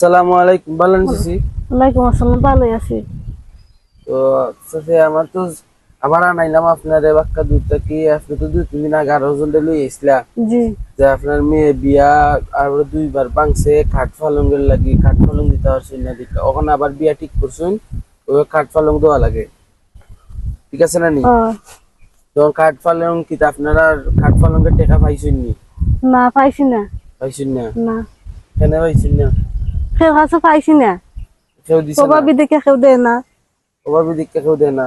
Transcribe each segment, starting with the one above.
আসসালামু আলাইকুম ভালো আছি ওয়ালাইকুম আসসালাম ভালোই আছি। তো সাথে আমার তো আবার আনাইলাম আপনার বাক্কা দুধটা কি? আপনি তো দুই তিন দিন আগে আরও জন লই এসলা জি। যে আপনার মেয়ে বিয়া আর দুইবার খাট ফালঙ্গের লাগি খাট ফালং দিতে না দিতে ওখানে আবার বিয়া ঠিক করছেন ওই খাট ফালং দেওয়া লাগে। ঠিক আছে না নি? তখন খাট ফালং কিন্তু আপনারা খাট ফালঙ্গের টাকা পাইছেন নি? না পাইছি না। পাইছেন না? না। কেন পাইছেন না? কেউ কাছে পাইছি না। কেউ দিছে না। দেখে কেউ দেয় না। দিকটা কেউ দেয় না।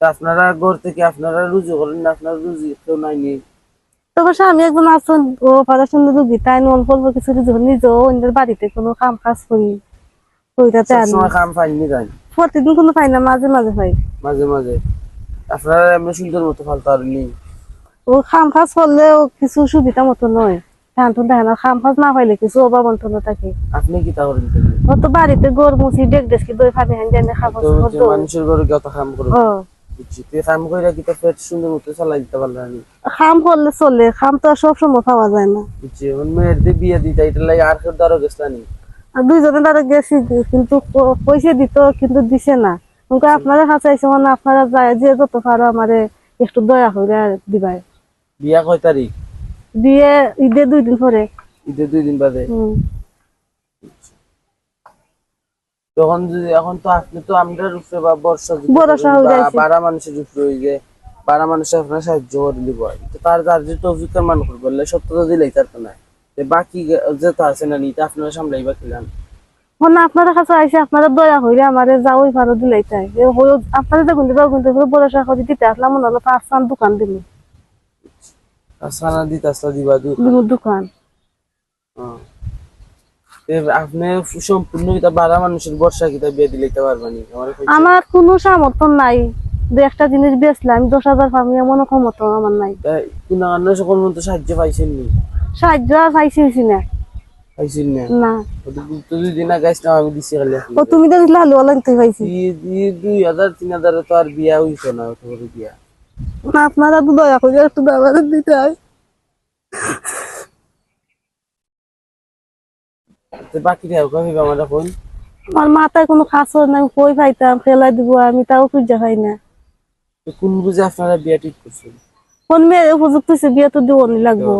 আপনারা ঘর থেকে আপনারা রুজু করেন না আপনার রুজি কেউ নাইনি তবে স্বামী একজন আছেন ও রুগী তাই কিছু নিজেও অন্যের বাড়িতে কোনো কাম কাজ করি আনি সবসময় কাম পাইনি তাই? প্রতিদিন কোনো পাই না মাঝে মাঝে পাই মাঝে মাঝে আপনারা সুন্দর মতো ফালতে পারেননি ও কাম কাজ করলেও কিছু সুবিধা মতো নয় ধান না পাইলে কিছু থাকে আপনি কি তা করেন তাহলে? ও তো বাড়িতে গড় মুছি ডেক ডেসকি দই ফানি হান জানে খাবার তো খাবার হচ্ছে দই। মানুষের ঘরে কত কাম করে ও। বুঝছি। তুই কাম করে কি পেট সুন্দর মতো চালাই দিতে পারলেন না খাম করলে চলে খাম তো আর সব সময় পাওয়া যায় না। বুঝছি এখন মেয়ের দিয়ে বিয়ে দিতে এটা লাগে আর কেউ দ্বারা গেছলানি দুইজনে গেছি কিন্তু প- পয়সা দিত কিন্তু দিছে না। কিন্তু আপনারা মানে যায় যে যত পারো আমারে একটু দয়া করে দিবাই। বিয়া কয় তারিখ? দিয়ে ঈদে দুই দিন পরে। ঈদের দুই দিন বাদে? তখন যদি এখন তো আপনি তো আমরা রূপে বা বর্ষা বর্ষা হয়ে বা বারা মানুষের রূপে হয়ে যায় বারা মানুষ আপনার সাহায্য করে দিব। তার তার যে তৌফিকের মান সত্যতা দিলেই তার তো বাকি যে তো আছে না নিতে আপনারা সামলাইবা মানে আপনারা কাছে আইসে আপনারা দয়া হইলে আমারে যাওই পারো দিলাই তাই। এ হয়েও আপনারা দেখুন দিবা কিন্তু বরসা করে দিতে আসলাম মনে হলো পাঁচ দোকান দিল সানা দিতে আসলা দিবা দু দিল দোকান। হ্যাঁ। তে আপনি সম্পূর্ণ কিতা বারা মানুষের বর্ষা কিতা বিয়ে দিলাইতে পারবানি আমার কোনো সামর্থ্য নাই। দু একটা জিনিস বেচলাম দশ হাজার পাবো এমন ক্ষমতা আমার নাই। তাই কোনো অন্য সকল মতো সাহায্য পাইছেন নি? সাহায্য পাইছি না। পাইছেন না? না। তো দুই দিন আগে আসলাম আমি দিছি খালি ও তুমি তো দিলে হালুয়া লাগতে পাইছি। ই- ই- দুই হাজার তিন হাজারে তো আর বিয়া হইছে না বিয়া। না আপনারা তো দয়া করে একটু ব্যবহার দিতে হয়। বাকি আমার ফোন? আমার মাথায় কোনো খাসর নাই কই পাইতাম ফেলাই দিব আমি তাও খুঁজে পাই না। কোন বুঝে আপনারা বিয়া ঠিক করছেন? কোন মেয়ের উপযুক্ত হয়েছে বিয়ে তো দিবনি লাগবো।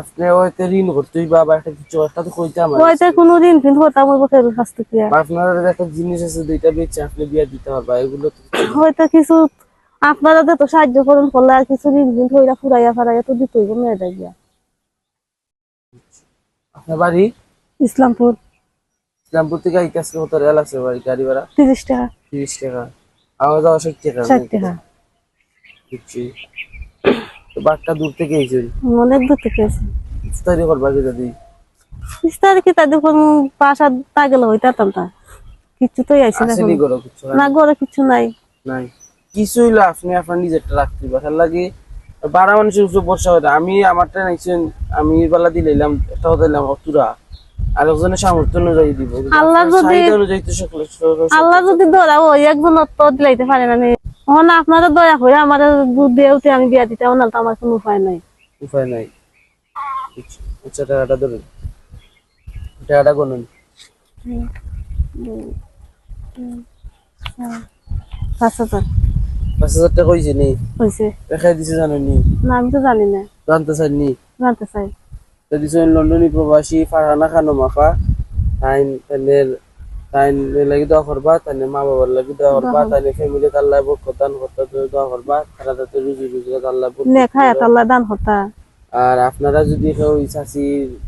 আপনি হয়তো ঋণ করতেই বা আবার একটা কিছু একটা তো কইতে আমার ওইটা কোনো ঋণ ফিন হতাম ওই বছর কাছ থেকে। আপনার একটা জিনিস আছে দুইটা বেচে আপনি বিয়া দিতে পারবা এগুলো হয়তো কিছু আপনারা তো সাহায্য করুন করলে আর কিছু ঋণ ফিন হইরা ফুরাইয়া ফারাইয়া তো দিতে হইব মেয়েটা গিয়া। আপনার বাড়ি? ইসলামপুর। ইসলামপুর থেকে এই কাছে কত রেল আছে বাড়ি গাড়ি ভাড়া? তিরিশ টাকা। তিরিশ টাকা। আমার যাওয়া ষাট টাকা। ষাট টাকা। বুঝছি। তো বাঘটা দূর থেকে অনেক দূর থেকে ইফতারি করবা কি যদি? বিশ তারিখে তাদের কোনো বাসা তা গেলে হইতাম তা কিছু তো আইসি না করো কিছু না ঘরে কিছু নাই। নাই। কিছু হইল আপনি আপনার নিজেরটা রাখতে পারেন লাগে বারা মানুষের উপরে বর্ষা হয়। আমি আমারটা নিচ্ছেন আমি বেলা দিলাম একটা কথা দিলাম অতুরা। সামর্থ্য অনুযায়ী দিব। আল্লাহ যদি- আল্লাহ যদি ধরা ওই একজন তো দিলাইতে পারে না নে। আপনারা দয়া করে আমার দুধ দেওতে আমি বিয়া দিতে না তো আমার কোনো উপায় নাই। উপায় নাই। আচ্ছা, আচ্ছা টাকাটা ধরুন। টাকাটা গুনুন। পাঁচ হাজার পাঁচ হাজার টাকা হয়েছে নি? হয়েছে রেখাই দিছে জানো নি না আমি তো জানি না। জানতে চান নি জানতে চাই। তো দিছে লন্ডনী প্রবাসী ফারহানা খানো মাফা তাইন তাইনের তাইন লাগি দোয়া করবা তাইনে মা বাবার লাগি দোয়া করবা তাইনে ফ্যামিলি তাল্লা বরকতান করতে দোয়া করবা। তারা তাতে রুজি রুজিগার আল্লাহ বরকত নে খায় আল্লাহ দান হতা আর আপনারা যদি কেউ চাষি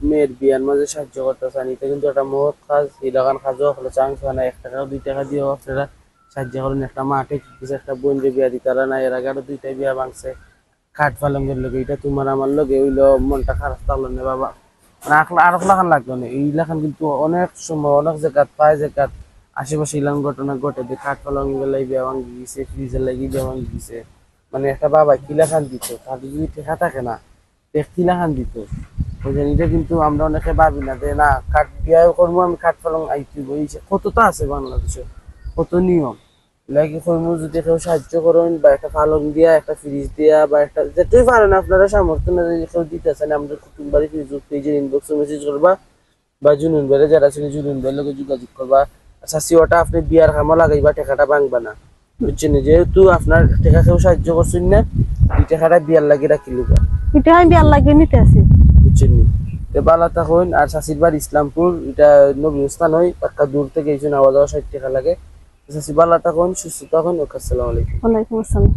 মেয়ের বিয়ার মাঝে সাহায্য করতে চান এটা কিন্তু একটা মহৎ কাজ। এই লাগান কাজও হলো চান্স হয় না এক টাকা দুই টাকা দিয়েও আপনারা সাহায্য করেন একটা মাঠে কিছু একটা বোন যে বিয়া দিতে না, এর আগে আরও দুইটা বিয়া ভাঙছে। খাট ফালঙ্গের লোক এটা তোমার আমার লোক হইল, মনটা খারাপ থাকল না বাবা। মানে আখলা আর লাখান লাগল না। এই লাখান কিন্তু অনেক সময়, অনেক জায়গাত পায় জায়গাত আশেপাশে ইলাম ঘটনা ঘটে, যে খাট ফালঙ্গের লাই বিয়া ভাঙি গেছে ফ্রিজের লাগি বিয়া ভাঙি গেছে মানে একটা বাবা কিলা খান দিত? তাদের যদি ঠেকা থাকে না কিলা খান দিত? বুঝলেন এটা কিন্তু আমরা অনেকে ভাবি না যে, না, কাঠ বিয়া করব, আমি কাঠ পালং আইতে বইছে কতটা আছে বাংলাদেশে। কত নিয়ম? লাগে কইমু যদি কেউ সাহায্য করেন বা একটা পালং দিয়া একটা ফ্রিজ দিয়া বা একটা যেটাই পারেন আপনারা সামর্থ্য না যদি কেউ দিতেছেন আমাদের কুটুম বাড়ি ফেসবুক পেজে ইনবক্সে মেসেজ করবা বা জুনুন বেড়ে যারা ছিল জুনুন বেড়ে লোকে যোগাযোগ করবা। আচ্ছা সিওটা আপনি বিয়ার কামও লাগাইবা টাকাটা ভাঙবা না। বুঝছেন? যেহেতু আপনার টাকা কেউ সাহায্য করছেন না এই টাকাটা বিয়ার লাগি রাখি লিবা এটা আমি বিয়ার লাগিয়ে নিতে আসি। বুঝছেন? বালা তখন আর শাসির বার ইসলামপুর এটা নবীন স্থান হয় পাক্কা দূর থেকে এই জন্য আওয়া যাওয়া ষাট টাকা লাগে। বালা তখন সুস্থ থাকুন ওকে আসসালামু আলাইকুম। ওয়ালাইকুম আসসালাম।